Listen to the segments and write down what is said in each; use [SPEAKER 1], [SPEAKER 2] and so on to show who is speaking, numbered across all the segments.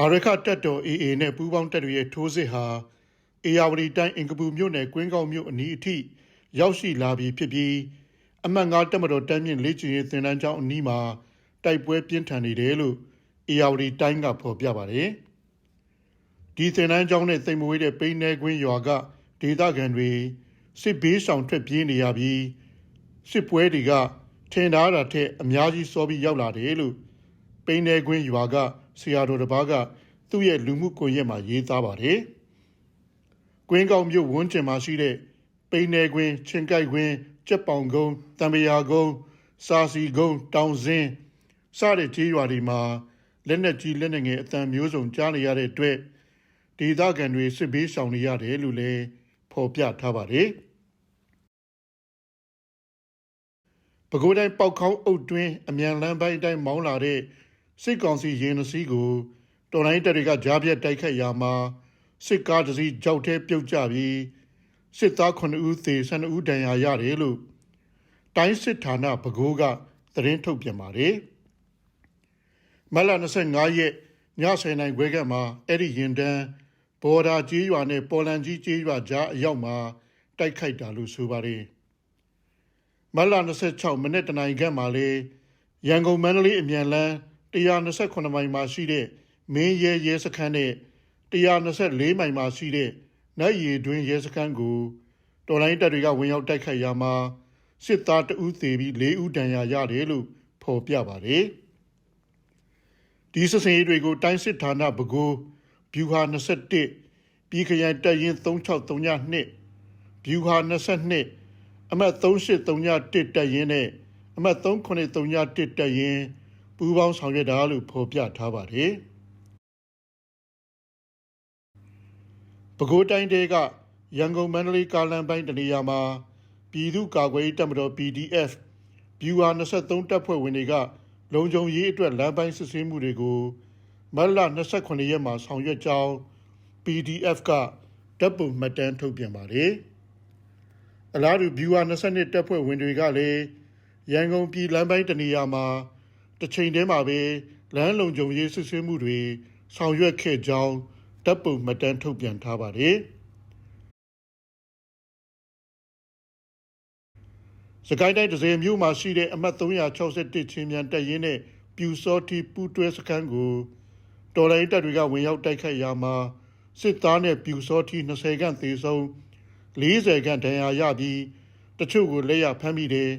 [SPEAKER 1] အာရခတက်တော် AA နဲ့ပူးပေါင်းတပ်တွေရဲ့ထိုးစစ်ဟာအေယာဝတီတိုင်းအင်ကပူမြို့နယ်ကွင်းကောက်မြို့အနီးအထိရောက်ရှိလာပြီဖြစ်ပြီးအမှတ်၅တက်မတော်တမ်းမြင့်လေးချင်ရေးသင်တန်းကျောင်းအနီးမှာတိုက်ပွဲပြင်းထန်နေတယ်လို့အေယာဝတီတိုင်းကဖော်ပြပါတယ်။ဒီသင်တန်းကျောင်းနဲ့တိမ်မွေးတဲ့ပိန်းနေကွင်းရွာကဒေသခံတွေစစ်ဘေးဆောင်ထွက်ပြေးနေရပြီးစစ်ပွဲတွေကထင်ထားတာထက်အများကြီးစောပြီးရောက်လာတယ်လို့ပိန်းနေကွင်းရွာက ဆရာတော်တစ်ပါးကသူ့ရဲ့လူမှုကွန်ရက်မှာရေးသားပါတယ်။ကွင်းကောက်မြို့ဝန်းကျင်မှာရှိတဲ့ပိန်းနေကွင်းချင်းကိုက်ကွင်းကြက်ပေါင်ကုန်းတံပရာကုန်းစာစီကုန်းတောင်စင်းစတဲ့ကြီးရွာတွေမှာလက်နက်ကြီးလက်နက်ငယ်အတန်မျိုးစုံကြားနေရတဲ့အတွက်ဒေသခံတွေစစ်ဘေးရှောင်နေရတယ်လို့လည်းဖော်ပြထားပါတယ်။ပဲခူးတိုင်းပေါက်ခေါင်းအုပ်တွင်းအမြန်လမ်းပိုင်းတိုင်းမောင်းလာတဲ့ စစ်ကောင်စီရင်နစည်းကိုတော်လိုင်းတပ်တွေကကြားပြတ်တိုက်ခတ်ရာမှာစစ်ကားတစ်စီးကြောက်ထဲပြုတ်ကျပြီးစစ်သား9ဦးသေ12ဦးဒဏ်ရာရတယ်လို့တိုင်းစစ်ဌာနပဲခူးကသတင်းထုတ်ပြန်ပါတယ်။မလ25ရက်ည10:00နာရီခွဲကမှအဲ့ဒီရင်တန်းဘော်ဒါကြီးရွာနဲ့ပေါ်လန်ကြီးကြီးရွာကြားအရောက်မှာတိုက်ခိုက်တာလို့ဆိုပါတယ်။မလ26မိနစ်တနိုင်ခန့်မှာလေရန်ကုန်မန္တလေးအမြန်လန်း 129မိုင်မှာရှိတဲ့မင်းရဲရဲစခန်းနဲ့124မိုင်မှာရှိတဲ့နတ်ရီတွင်ရဲစခန်းကိုတော်လိုင်းတပ်တွေကဝင်ရောက်တိုက်ခိုက်ရာမှာစစ်သားတဦးသေပြီး၄ဦးဒဏ်ရာရတယ်လို့ဖော်ပြပါတယ်။ဒီစစ်စင်ရေးတွေကိုတိုင်းစစ်ဌာနဘကိုးဗျူဟာ21ပြည်ခရိုင်တပ်ရင်း3632ဗျူဟာ22အမှတ်3831တပ်ရင်းနဲ့အမှတ်3931တပ်ရင်း ပူးပေါင်းဆောင်ရွက်တာလို့ဖော်ပြထားပါတယ်။ပဲခူးတိုင်းတဲကရန်ကုန်မန္တလေးကားလမ်းပိုင်းတနေရာမှာပြည်သူ့ကာကွယ်ရေးတပ်မတော် PDF ဗျူဟာ23တပ်ဖွဲ့ဝင်တွေကလုံခြုံရေးအတွက်လမ်းပိုင်းစစ်ဆေးမှုတွေကိုမတ်လ28ရက်မှာဆောင်ရွက်ကြောင်း PDF ကတပ်ပုံမှတ်တမ်းထုတ်ပြန်ပါတယ်။အလားတူဗျူဟာ22တပ်ဖွဲ့ဝင်တွေကလည်းရန်ကုန်ပြည်လမ်းပိုင်းတနေရာမှာ တစ်ချိန်တည်းမှာပဲလမ်းလုံခြုံရေးစစ်ဆေးမှုတွေဆောင်ရွက်ခဲ့ကြောင်းတပ်ပုံမှတ်တမ်းထုတ်ပြန်ထားပါတယ်။စကိုင်းတိုင်းဒဇယ်မြို့မှာရှိတဲ့အမှတ်361ချင်းမြန်တပ်ရင်းနဲ့ပြူစောတိပူးတွဲစခန်းကိုတော်လိုင်းတပ်တွေကဝင်ရောက်တိုက်ခိုက်ရာမှာစစ်သားနဲ့ပြူစောတိ20ခန့်သေဆုံး40ခန့်ဒဏ်ရာရပြီးတချို့ကိုလက်ရဖမ်းမိတယ်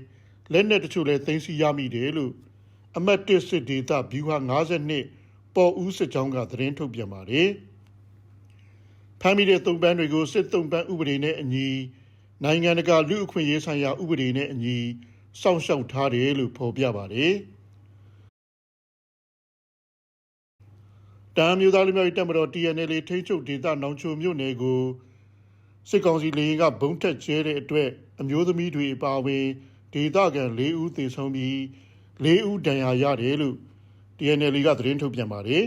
[SPEAKER 1] လက်နက်တချို့လည်းသိမ်းဆည်းရမိတယ်လို့ အမတ်တစ်စစ်ဒေသဘီဟာ52ပေါ်ဦးစစ်ကြောင်းကသတင်းထုတ်ပြန်ပါတယ်ဖမ်းမိတဲ့သုံးပန်းတွေကိုစစ်သုံးပန်းဥပဒေနဲ့အညီနိုင်ငံတကာလူအခွင့်အရေးဆိုင်ရာဥပဒေနဲ့အညီစောင့်ရှောက်ထားတယ်လို့ဖော်ပြပါတယ်တမ်းမျိုးသားလူမျိုးတပ်မတော် TNL ထိန်းချုပ်ဒေသနောင်ချိုမြို့နယ်ကိုစစ်ကောင်စီလေရင်ကဘုံထက်ကျဲတဲ့အတွက်အမျိုးသမီးတွေအပါအဝင်ဒေသခံ၄ဦးသေဆုံးပြီး ၄ဦးဒဏ်ရာရတယ်လို့ TNL ကသတင်းထုတ်ပြန်ပါတယ်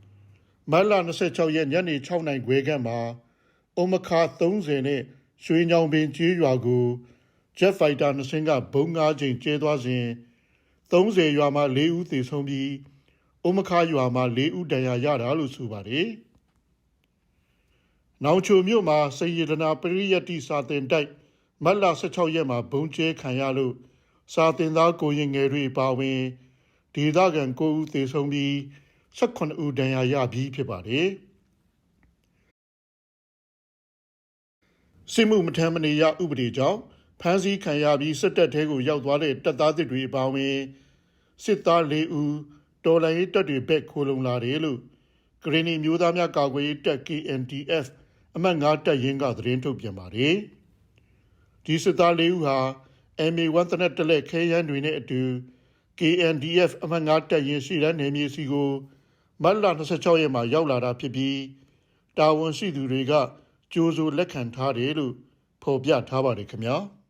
[SPEAKER 1] ။မတ်လ26ရက်ညနေ6နာရီခွဲခန့်မှာအုံမခါ30နဲ့ရွှေညောင်ပင်ကျေးရွာကို Jet Fighter နှစ်စင်းကဘုံ၅ချိန်ကျဲသွားစဉ်30ရွာမှာ4ဦးသေဆုံးပြီးအုံမခါရွာမှာ4ဦးဒဏ်ရာရတာလို့ဆိုပါတယ်။နောင်ချိုမြို့မှာစေရတနာပရိယတ္တိစာတင်တိုက်မတ်လ16ရက်မှာဘုံကျဲခံရလို့ စာတင်သားကိုရင်ငယ်တွေပါဝင်ဒေသခံ9ဦးသေဆုံးပြီး18ဦးဒဏ်ရာရပြီးဖြစ်ပါတယ်။စစ်မှုမထမ်းမနေရဥပဒေကြောင့်ဖမ်းဆီးခံရပြီးစစ်တပ်ထဲကိုရောက်သွားတဲ့တပ်သားတွေအပါအဝင်စစ်သား၄ဦးတော်လိုင်းရေးတပ်တွေဘက်ခိုးလုံလာတယ်လို့ဂရင်းနီမျိုးသားများကာကွယ်ရေးတပ် KNDF အမှတ်၅တပ်ရင်းကသတင်းထုတ်ပြန်ပါတယ်။ဒီစစ်သား၄ဦးဟာ MA1 တနက်တလက်ခဲယမ်းတွေနဲ့အတူ KNDF အမှတ်၅တပ်ရင်းရှိတဲ့နေမြေစီကိုမတ်လ26ရက်မှာရောက်လာတာဖြစ်ပြီးတာဝန်ရှိသူတွေကကြိုးစိုးလက်ခံထားတယ်လို့ဖော်ပြထားပါတယ်ခင်ဗျာ။